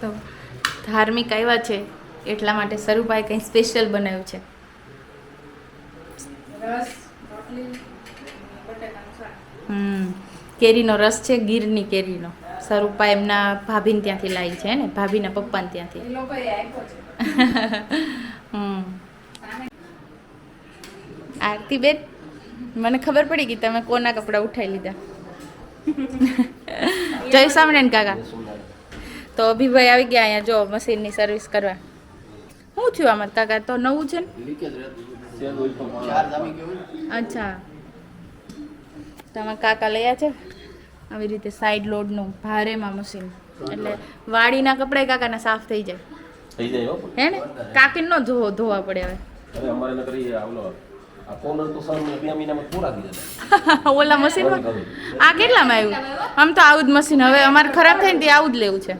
તો ધાર્મિક આવ્યા છે એટલા માટે સરુભાઈ કંઈ સ્પેશિયલ બનાવ્યું છે? કેરીનો રસ છે ગીરની કેરીનો. સરુપા એમના ભાભીને ત્યાંથી લાવી છે ને? ભાભીના પપ્પાને ત્યાંથી. એ લોકોએ આપ્યો છે. હમ. આરતી બેન મને ખબર પડી ગઈ તમે કોના કપડાં ઉઠાઈ લીધા. જય સ્વામિનારાયણ કાકા. તો અભિભાઈ આવી ગયા અહીંયા જો મશીનની સર્વિસ કરવા. શું થયું આમાં? કાકા તો નવું છે ને? અચ્છા. તમે કાકા લયા છે આવી રીતે સાઈડ લોડનું ભારેમાં મશીન એટલે વાડીના કપડાં કાકાના સાફ થઈ જાય. થઈ જાય હો ને? કાકી નો ધોવો ધોવા પડે હવે. અમારે ન કરી આવલો આ કોનર તો સર બે મહિનામાં પૂરા થઈ જતા ઓલા મશીનમાં આ કેટલામાં આવ્યું? આમ તો આવું જ મશીન હવે અમારે ખરાબ થાય ને તે આવું જ લેવું છે.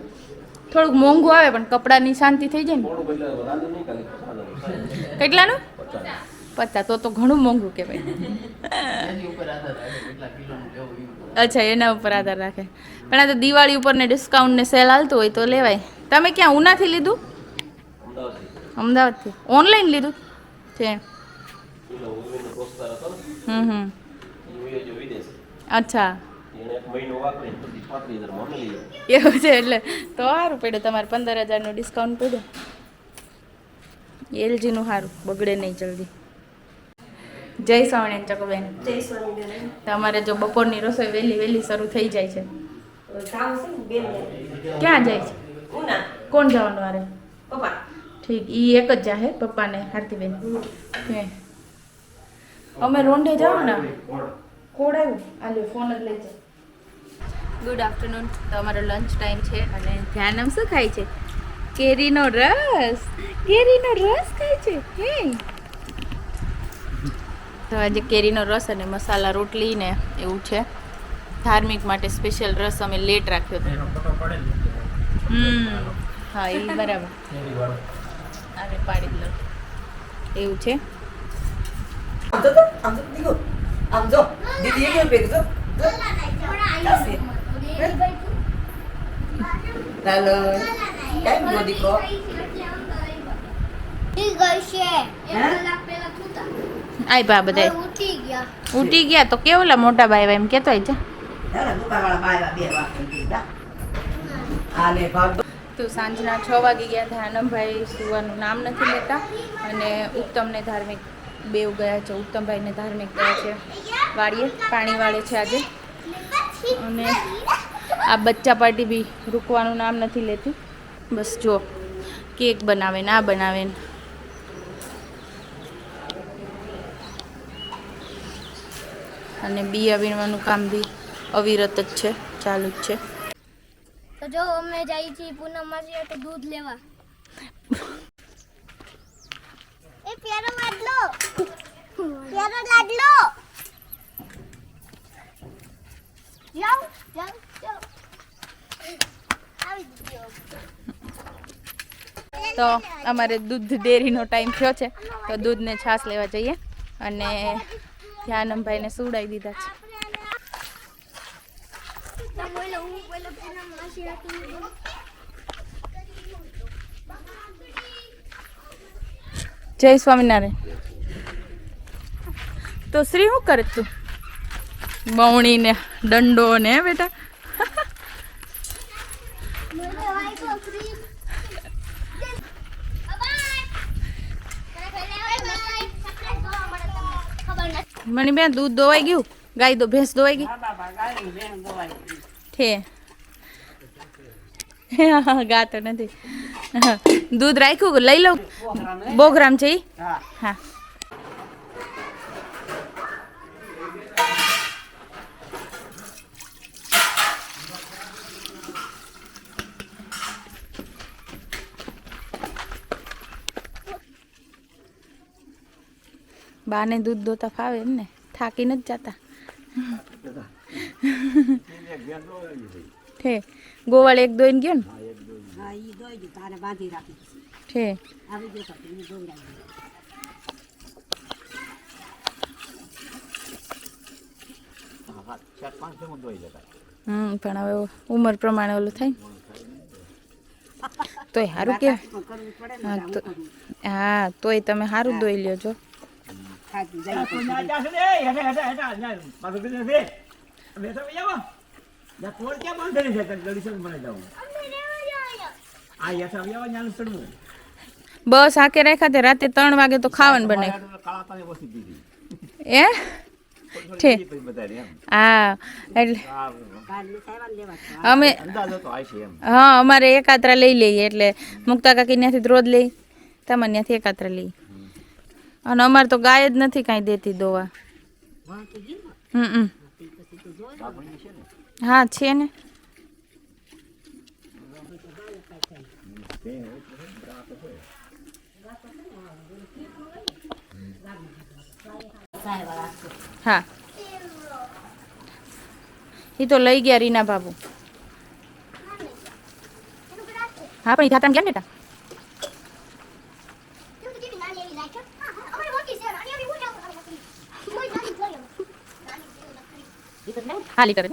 થોડુંક મોંઘું આવે પણ કપડાની શાંતિ થઈ જાય ને. કેટલાનું? પચાસ. તો તો ઘણું મોંઘું કહેવાય. અચ્છા એના ઉપર આધાર રાખે. પણ આ તો દિવાળી ઉપર ને ડિસ્કાઉન્ટ ને સેલ હાલતું હોય તો લેવાય. તમે ક્યાં ઉનાથી લીધું? અમદાવાદથી. ઓનલાઈન લીધું? છે. હમ હમ. અચ્છા. એવું છે એટલે તો સારું પડ્યું તમારે પંદર હજારનું ડિસ્કાઉન્ટ પડ્યું. એલજીનું સારું બગડે નહીં જલ્દી. જય સ્વામિનારાયણ ચકુબેન. જય સ્વામિનારાયણ. તમારે જો બપોરની રસોઈ વહેલી વહેલી શરૂ થઈ જાય છે. ક્યાં જાય છે? કોણ જવાનું આરે પપ્પા. ઠીક ઈ એક જ જાહે પપ્પાને હાર્દીબેન હે. અમે રોંઢે જાઓ ને? કોડ આવ્યું? આલ્યો ફોન જ લઈ જાય ગુડ આફ્ટરનૂન તો અમારો લંચ ટાઈમ છે અને ધ્યાનમ શું ખાય છે? કેરીનો રસ. કેરીનો રસ ખાય છે? હે. તો આજે કેરીનો રસ અને મસાલા રોટલી ને એવું છે. ધાર્મિક માટે સ્પેશિયલ રસ અમે લેટ રાખ્યો હતો. હમ. હા એ બરાબર. અરે પાડી લો એવું છે? આમ તો આમ તો દીકરો આમ જો દીદી એ કેમ ભેગું જો. ચાલો ગયો દીકરો ઉઠી ગયા તો કેવલા મોટા ભાઈ એમ કેતો હોય છે તો સાંજના છ વાગી ગયા હતા આનંદભાઈ સુવાનું નામ નથી લેતા અને ઉત્તમને ધાર્મિક બેવ ગયા છે ઉત્તમભાઈને ધાર્મિક ગયા છે વાળીએ પાણી વાળે છે આજે અને આ બચ્ચા પાર્ટી બી રૂકવાનું નામ નથી લેતી. બસ જો કેક બનાવે ને આ બનાવે ને. અને બી અવીણવાનું કામ બી અવિરત જ છે ચાલુ જ છે. તો જો અમે જઈએ છીએ પૂનમ માસી તો દૂધ લેવા. એ પ્યારો લાડલો. પ્યારો લાડલો. જાઓ જાઓ. તો અમારે દૂધ ડેરીનો ટાઈમ થયો છે. તો દૂધને છાશ લેવા જઈએ અને ધ્યાનમભાઈને સુવડાવી દીધા છે. જય સ્વામિનારાયણ. તો શ્રી શું કરે તું? બવણીને દંડો ને બેટા બોલો આઈ તો ફ્રી બાય ખબર નથી મણી બેન દૂધ દોવાઈ ગયું? ગાય દો ભેંસ દોવાઈ ગઈ? ઠે ગાતો નથી. દૂધ રાખ્યું લઈ લઉં? બોગ્રામ છે? હા. બાને દૂધ દોતા ફાવે એમ ને થાકી નથી જતા. ઠે ગોવાળ એક દોઈને ગયો ને? હા ઈ દોઈ દીધું તારે બાંધી રાખી ઠે. હમ પણ હવે ઉંમર પ્રમાણે ઓલું થાય ને. તોય સારું કે. હા તોય તમે સારું દોઈ લ્યો છો જાય બસ આકે રાખ્યા તે. રાતે ત્રણ વાગે તો ખાવાનું બનાવ્યું એ ઠીક હા? એટલે. અમે હા અમારે એકાત્રા લઈ લઈએ એટલે મુક્તા કાકી ત્યાંથી રોજ લઈ તમારે ત્યાંથી એકાત્રા લઈ અને અમારે તો ગાય જ નથી કાંઈ દેતી દોવા વાહ, તો ગઈ ને. હમ હમ. પછી તો જોઈ હા છે ને હા એ તો લઈ ગયા રીના બાબુ હા પણ એ ખાતા કેમ બેટા ખાલી કરે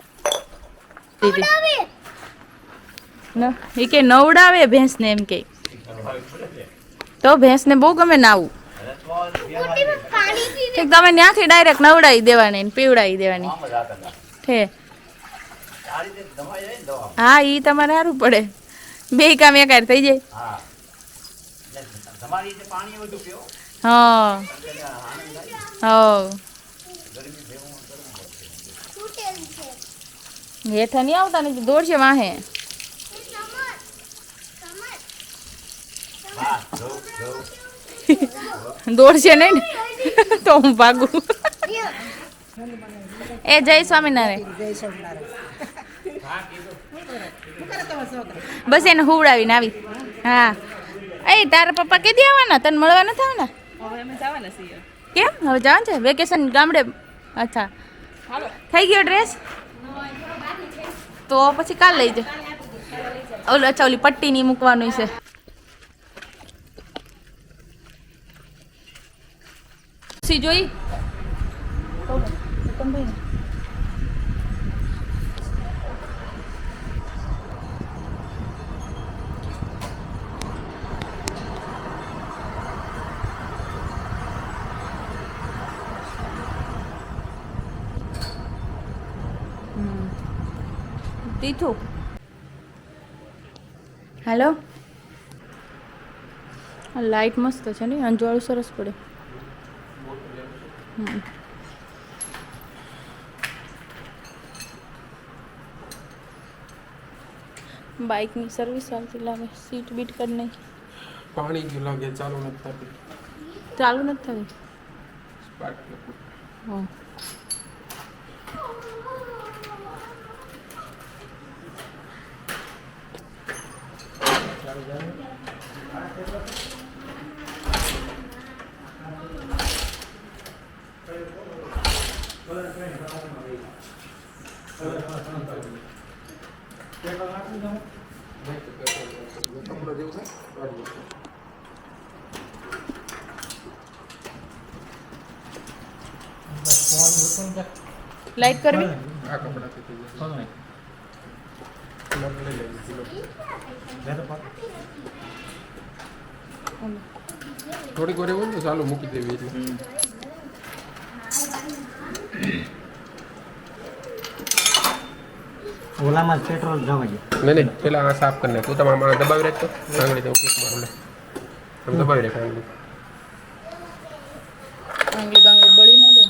એ કે નવડાવે ભેંસને એમ કે. તો ભેંસને બહુ ગમે નાવું. તમે ત્યાંથી ડાયરેક્ટ નવડાવી દેવાની ને પીવડાવી દેવાની. હા ઈ તમારે સારું પડે. બે કામ એકાર થઈ જાય. હા. હા હેઠા નહીં આવતા ને દોડશે વાહે. દોડશે નહીં ને. તો હું ભાગું. એ જય સ્વામિનારાયણ. બસ એને હુવડાવીને આવી. હા. એ તારા પપ્પા કેદી આવવાના? તને મળવા નથી આવવાના? કેમ? હવે જવાનું છે? વેકેશન ગામડે? અચ્છા. થઈ ગયો ડ્રેસ તો પછી કાલ લઈ જાય ઓલું અચ્છા ઓલી પટ્ટીની મૂકવાનું છે. સી જોઈ? તીથું હેલો લાઈટ મસ્ત છે ને અંજવાળું સરસ પડે હમ. બાઇકની સર્વિસ આવતી લાગે સીટ બીટ કરી નાખી પાણી જ લાગે ચાલુ નથી થતી ચાલુ નથી થયું લાઈટ કરવી? આ. થોડીક વાર એવું ને ચાલુ મૂકી દેવી એટલે. ઓલામાં પેટ્રોલ જવા દે. નહીં નહીં પેલા આ સાફ કરીને તું તમારા દબાવી રાખતો આંગળી તો કિક મારું લે તમે દબાવી રાખ આંગળી બાંગળી બળી ન જાય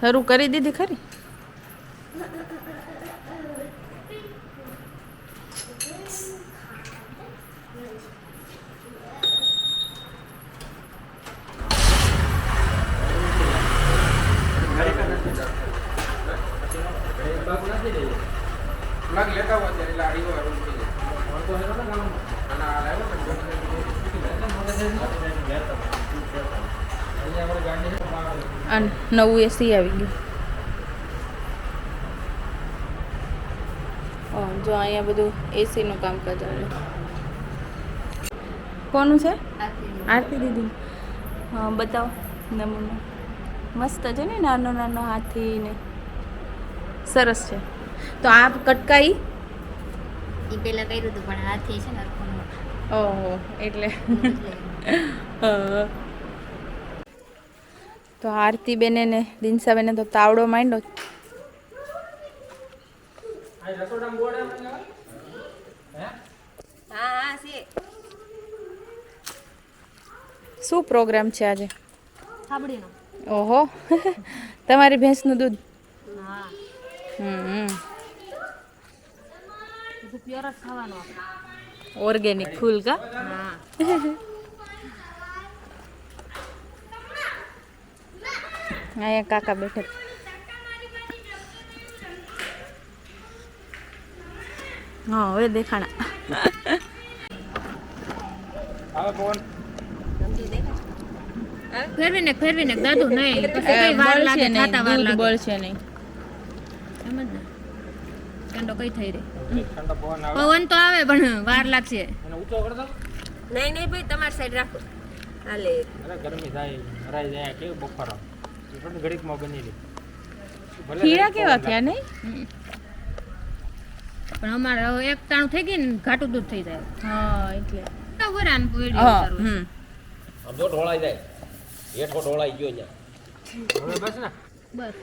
શરૂ કરી દીધી ખરી લાગ લેતા હોય ત્યારે એટલે આડી હોય એવું થઈ જાય. અને આ લાવ્યો ને અને નવું એસી આવી ગયું જો અહીંયા બધું એસીનું કામકાજ આવે કોનું છે આરતી દીદી હા બતાવો નમૂનો મસ્ત છે ને નાનો નાનો હાથી ને સરસ છે તો આ કટકાઈ એ પેલા કર્યું હતું પણ હાથી છે ને ઓહો એટલે. તો આરતી બેને ને દિનસાબેને તો તાવડો છે શું પ્રોગ્રામ છે આજે? ઓહો. તમારી ભેંસનું દૂધ? હા હમ. ઓર્ગેનિક ફૂલ કા? હા. અહીંયા કાકા બેઠા હા હવે દેખાણા. ફેરવીને ફેરવીને દાદુ નહીં. કઈ વાર લાગે થાતા વાર લાગે. બળશે નહીં. એમ જ ને. ઠંડો કઈ થઈ રહી? પવન તો આવે પણ વાર લાગશે. નહીં નહીં ભાઈ તમારી સાઈડ રાખો. હાલે. ગરમી થાય જાય બફારો? ખીરા કેવા થયા નહીં? પણ અમારે હવે એક તાણું થઈ ગયું ને ઘાટું દૂધ થઈ જાય. હા એટલે. આમ જો ઢોળાઈ જાય. હેઠો ઢોળાઈ ગયો અહીંયા. હવે બસ ને. બસ.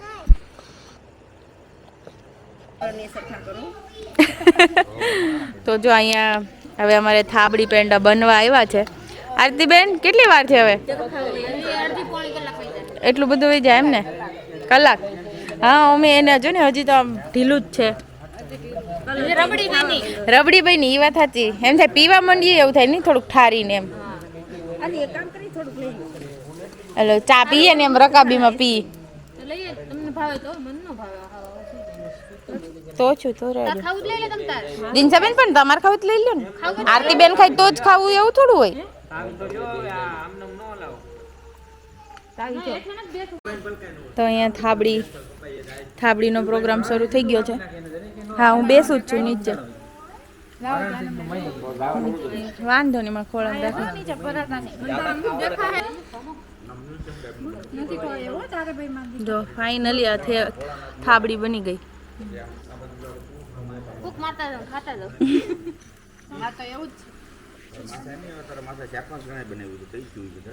તો જો અહીંયા હવે અમારે થાબડી પેંડા બનવા આવ્યા છે. આરતીબેન કેટલી વાર છે હવે અડધી પોણી કલાક થઈ જાય એટલું બધું હોય જાય એમ ને? કલાક. હા, અમે એને જો ને, હજી તો આમ ઢીલું જ છે. રબડી ભાઈ ની. એ વાત સાચી. એમ થાય પીવા માંડીએ એવું થાય નહીં, થોડુંક ઠારીને એમ. હેલો, ચા પીએ ને એમ, રકાબીમાં પી. તો છું તો દિનસાબેન પણ તમારે ખાવું લઈ લો ને. આરતીબેન ખાય તો જ ખાવું એવું થોડું હોય. તો જો. અહીંયા થાબડી થાબડીનો પ્રોગ્રામ શરૂ થઈ ગયો છે. હા હું બેસું જ છું નીચે. વાંધો નહીં મારે ખોળા રાખી જો ફાઇનલી આ થાબડી બની ગઈ. ખાતા જાઓ.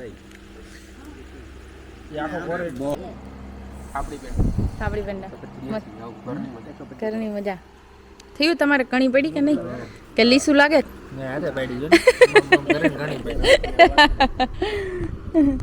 એ થાબડી પેંડા. ઘરની મજા. થયું તમારે કણી પડી કે નહીં? કે લીસું લાગે?